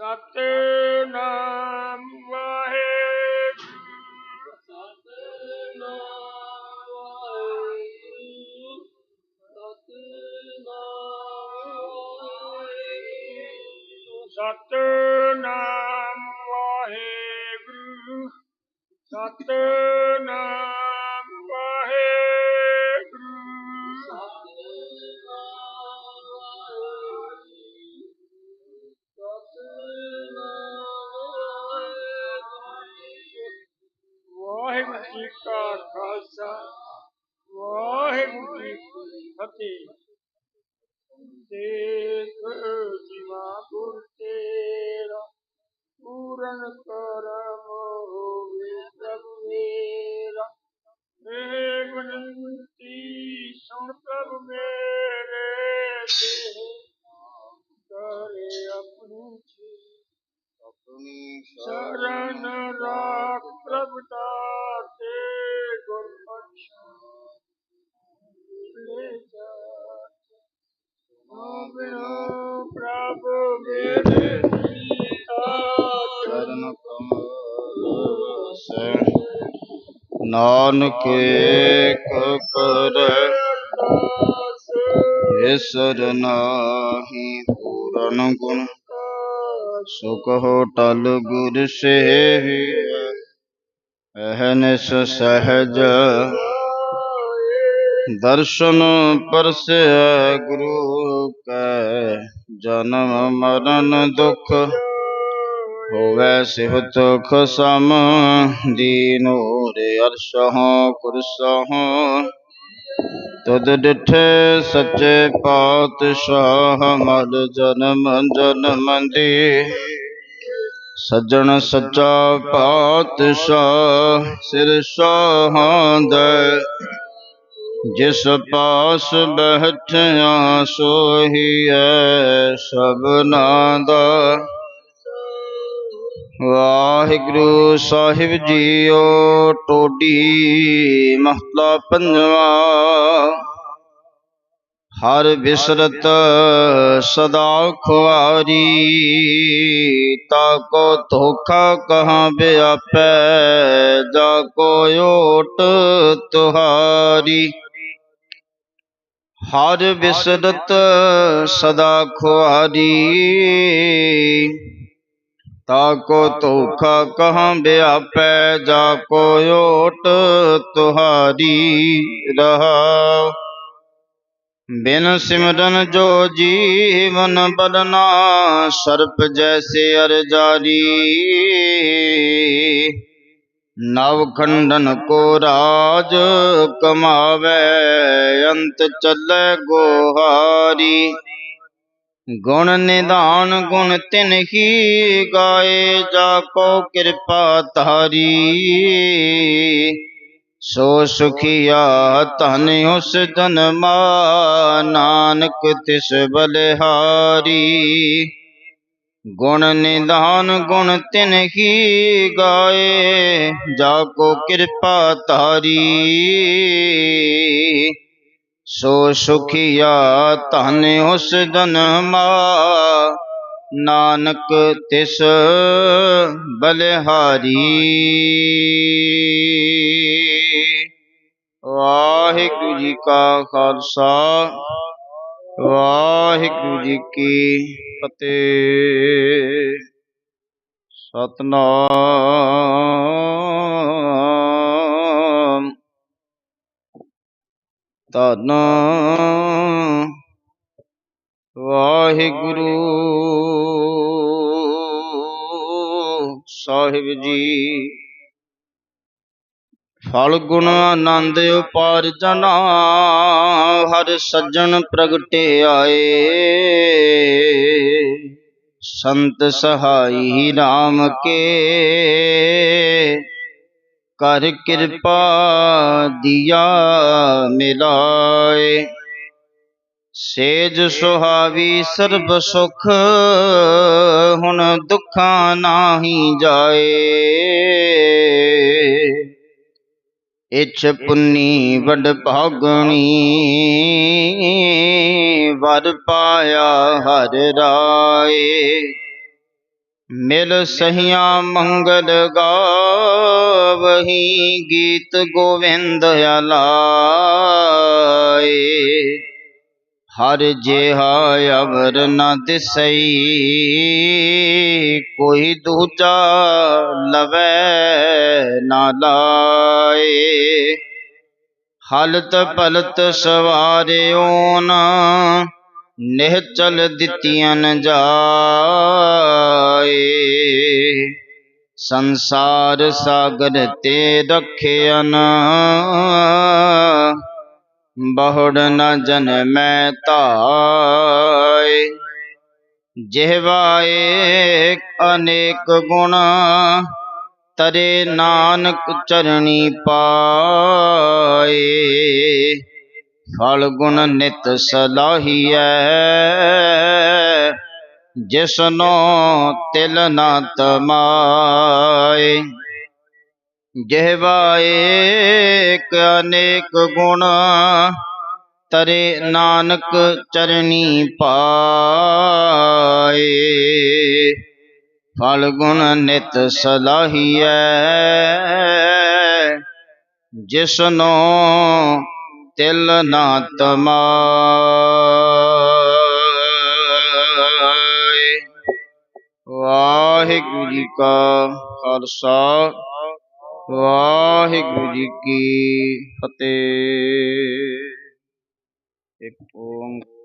ਸਤਨਾਮ ਵਾਹਿਗੁਰੂ ਸਤਨਾਮ ਵਾਹਿਗੁਰੂ ਸਤਨਾਮ ਜੀ ਕਾ ਖਾਲਸਾ ਵਾਹਿਗੁਰੂ ਜੀ ਕੀ ਫਤਿਹ। ਦੇਖ ਜੀਵਾ ਗੁਰ ਤੇਰਾ ਪੂਰਨ ਕਰਮ ਹੋਵੇ ਪ੍ਰਭ ਮੇਰਾ। ਇਹ ਬਨੰਤੀ ਸੁਣ ਪ੍ਰਭ ਮੇਰੇ ਦੇਹ ਕਰੇ ਆਪਣੀ ਜੀ ਆਪਣੀ ਸ਼ਰਨ ਰਾਖ ਨਾਨਕ ਏਕ ਕਰ, ਈਸਰ ਨਾਹੀ ਪੂਰਨ ਗੁਣ, ਸੁਖ ਹੋ ਟਲ ਗੁਰ ਸੇਵੀ ਅਹਨਿਸ ਸਹਜ ਦਰਸ਼ਨ ਪਰਸੈ ਗੁਰੂ ਕੈ, ਜਨਮ ਮਰਨ ਦੁਖ ਹੋਵੇ ਸਿਵਤ ਖਸਮ, ਦੀਨੋ ਰੇ ਅਰਸ਼ਹੁ ਕੁਰਸਹੁ ਤਦ ਡਿਠੇ ਸੱਚੇ ਪਾਤਸ਼ਾਹ, ਮਲ ਜਨਮ ਜਨਮ ਦੀ। ਸੱਜਣ ਸੱਚਾ ਪਾਤਸ਼ਾਹ, ਸਿਰ ਸਾਹਾਂਦੈ ਜਿਸ ਪਾਸ ਬਹਿਠਿਆ ਸੋਹੀਐ ਸਭਨਾ ਦਾ। ਵਾਹਿਗੁਰੂ ਸਾਹਿਬ ਜੀਓ, ਟੋਡੀ ਮਹਲਾ ਪੰਜਵਾ। ਹਰ ਬਿਸਰਤ ਸਦਾ ਖੁਆਰੀ ਤਾ ਕੋ ਧੋਖਾ ਕਹਾਂ ਬਿਆਪੈ, ਜਾ ਕੋ ਓਟ ਤੁਹਾਰੀ। ਹਰ ਬਿਸਰਤ ਸਦਾ ਖੁਆਰੀ ਤਾ ਕੋ ਧੋਖਾ ਕਹਾਂ ਬਿਆਪੈ ਜਾ ਕੋ ਓਟ ਤੁਹਾਰੀ ਰਹਾ। ਬਿਨ ਸਿਮਰਨ ਜੋ ਜੀਵਨ ਬਲਨਾ, ਸਰਪ ਜੈਸੇ ਅਰ ਜਾਰੀ ਨਵ ਖੰਡਨ ਕੋ ਰਾਜ ਕਮਾਵੇ, ਅੰਤ ਚੱਲੇ ਗੋਹਾਰੀ। ਗੁਣ ਨਿਧਾਨ ਗੁਣ ਤਿਨ ਹੀ ਗਾਏ, ਜਾ ਕੋ ਕਿਰਪਾ ਧਾਰੀ। ਸੋ ਸੁਖੀਆ ਧਨ ਉਸ ਜਨਮਾ ਨਾਨਕ ਤਿਸ ਬਲਿਹਾਰੀ। ਗੁਣ ਨਿਧਾਨ ਗੁਣ ਤਿਨ ਹੀ ਗਾਏ, ਜਾ ਕੋ ਕਿਰਪਾ ਧਾਰੀ। ਸੋ ਸੁਖੀਆ ਧਨ ਉਸ ਜਨਮਾ ਨਾਨਕ ਤਿਸ ਬਲਿਹਾਰੀ। ਵਾਹਿਗੁਰੂ ਜੀ ਕਾ ਖਾਲਸਾ, ਵਾਹਿਗੁਰੂ ਜੀ ਕੀ ਫਤਿਹ। ਸਤਨਾਮ। ਧੰਨ। ਵਾਹਿਗੁਰੂ ਸਾਹਿਬ ਜੀ। ਫਲ ਗੁਣ ਆਨੰਦ ਉਪਾਰ ਜਨਾ, ਹਰ ਸੱਜਣ ਪ੍ਰਗਟੇ ਆਏ। ਸੰਤ ਸਹਾਈ RAM ਕੇ। ਕਰ ਕਿਰਪਾ ਦੀਆ ਮਿਲਾਏ। ਸੇਜ ਸੁਹਾਵੀ ਸਰਬ ਸੁਖ, ਹੁਣ ਦੁੱਖਾਂ ਨਾਹੀ ਜਾਏ। ਇਛ ਪੁੰਨੀ ਵਡ ਭਾਗਣੀ, ਵਰ ਪਾਇਆ ਹਰ ਰਾਏ। ਮਿਲ ਸਹੀਆਂ ਮੰਗਲ ਗਾਵਹੀ ਗੀਤ ਗੋਵਿੰਦ ਆਲਾਏ ਹਰ ਜਿਹਾ ਅਵਰ ਨ ਦਿਸਈ, ਕੋਈ ਦੂਜਾ ਲਵੈ ਨਾ ਲਾਏ। ਹਲਤ ਪਲਤ ਸਵਾਰਿਓ ਨਾ ਨਿਹਚਲ ਦਿੱਤੀਆਂ ਜਾਏ। ਸੰਸਾਰ ਸਾਗਰ ਤੇ ਰਖਿਆਨ ਬਹੁੜ ਨ ਜਨਮੈ ਧਾਇ ਜਿਹਵਾਏ ਅਨੇਕ ਗੁਣ, ਤਰੇ ਨਾਨਕ ਚਰਣੀ ਪਾਏ। ਫਲ ਗੁਣ ਨਿਤ ਸਲਾਹੀਐ। ਜਿਸਨੋ ਤਿਲ ਨਾ ਤਮਾਏ ਜਿਹਵਾਏ ਅਨੇਕ ਗੁਣ, ਤਰੇ ਨਾਨਕ ਚਰਣੀ ਪਾਏ। ਫਲ ਗੁਣ ਨਿਤ ਸਲਾਹੀਐ। ਜਿਸਨੋ ਤਿਲ ਨਾ ਤਮਾਏ। ਵਾਹਿਗੁਰੂ ਜੀ ਕਾ ਖਾਲਸਾ ਵਾਹਿਗੁਰੂ ਜੀ ਕੀ ਫਤਿਹ। ਇੱਕ ਓੰਕਾਰ